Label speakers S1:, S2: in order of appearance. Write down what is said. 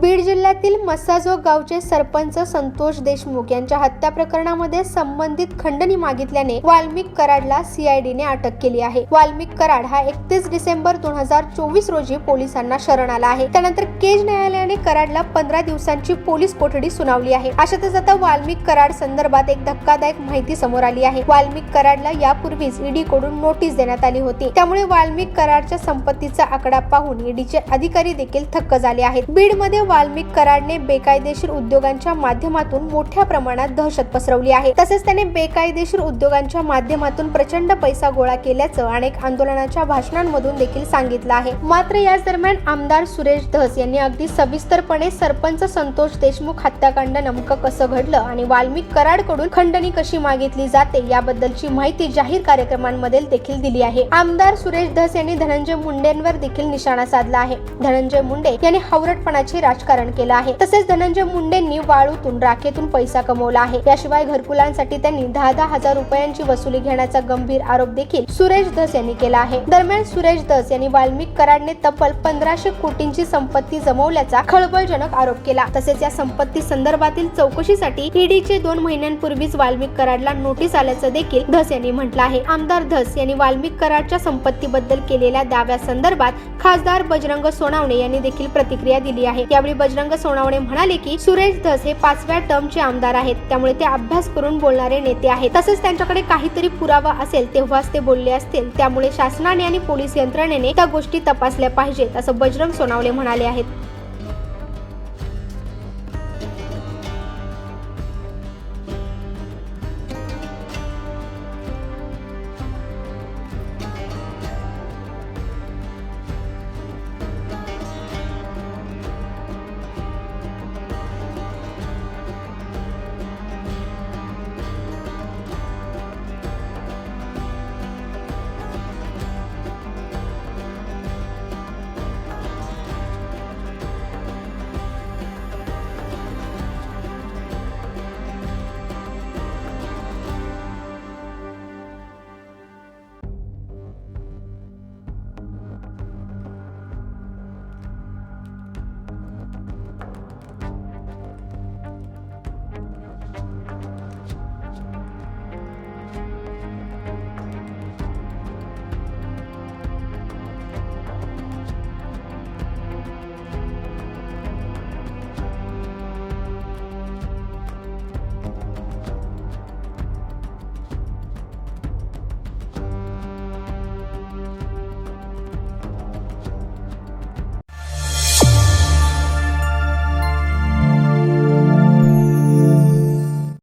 S1: बीड जिल्ह्यातील मसाजो गावचे सरपंच संतोष देशमुख यांच्या हत्या प्रकरणामध्ये संबंधित खंडणी मागितल्याने वाल्मिक कराडला सीआयडीने अटक केली आहे. वाल्मिक कराड हा एकतीस डिसेंबर दोन हजार चोवीस रोजी पोलिसांना शरण आला आहे. त्यानंतर केज न्यायालयाने कराडला पंधरा दिवसांची पोलीस कोठडी सुनावली आहे. अशातच आता वाल्मिक कराड संदर्भात एक धक्कादायक माहिती समोर आली आहे. वाल्मिक कराडला यापूर्वीच ईडी कडून नोटीस देण्यात आली होती. त्यामुळे वाल्मिक कराडच्या संपत्तीचा आकडा पाहून ईडीचे अधिकारी देखील थक्क झाले आहेत. बीडमध्ये वाल्मिक कराडने बेकायदेशीर उद्योगांच्या माध्यमातून मोठ्या प्रमाणात दहशत पसरवली आहे. तसेच त्याने बेकायदेशीर उद्योगांच्या माध्यमातून प्रचंड पैसा गोळा केल्याचं अनेक आंदोलनाच्या भाषणांमधून देखील सांगितलं आहे. मात्र याच दरम्यान आमदार सुरेश धस यांनी अगदी सविस्तरपणे सरपंच संतोष देशमुख हत्याकांड नेमकं कसं घडलं आणि वाल्मिक कराडकडून खंडणी कशी मागितली जाते याबद्दलची माहिती जाहीर कार्यक्रमांमध्ये देखील दिली आहे. आमदार सुरेश धस यांनी धनंजय मुंडेंवर देखील निशाणा साधला आहे. धनंजय मुंडे यांनी हावरटपणाची राज राजकारण केलं आहे. तसेच धनंजय मुंडेंनी वाळूतून राखेतून पैसा कमवला आहे. याशिवाय घरकुलांसाठी त्यांनी दहा दहा हजार रुपयांची वसुली घेण्याचा गंभीर आरोप देखील सुरेश धस यांनी केला आहे. दरम्यान सुरेश धस यांनी वाल्मिक कराडने तब्बल पंधराशे कोटींची संपत्ती जमवल्याचा खळबळजनक आरोप केला. तसेच या संपत्ती संदर्भातील चौकशीसाठी ईडीचे दोन महिन्यांपूर्वीच वाल्मिक कराडला नोटीस आल्याचं देखील धस यांनी म्हटलं आहे. आमदार धस यांनी वाल्मिक कराडच्या संपत्तीबद्दल केलेल्या दाव्यासंदर्भात खासदार बजरंग सोनावणे यांनी देखील प्रतिक्रिया दिली आहे. या यावेळी बजरंग सोनावणे म्हणाले की सुरेश धस हे पाचव्या टर्मचे आमदार आहेत. त्यामुळे ते अभ्यास करून बोलणारे नेते आहेत. तसेच त्यांच्याकडे काहीतरी पुरावा असेल तेव्हाच ते बोलले असतील. त्यामुळे शासनाने आणि पोलीस यंत्रणेने त्या गोष्टी तपासल्या पाहिजेत असं बजरंग सोनावणे म्हणाले आहेत.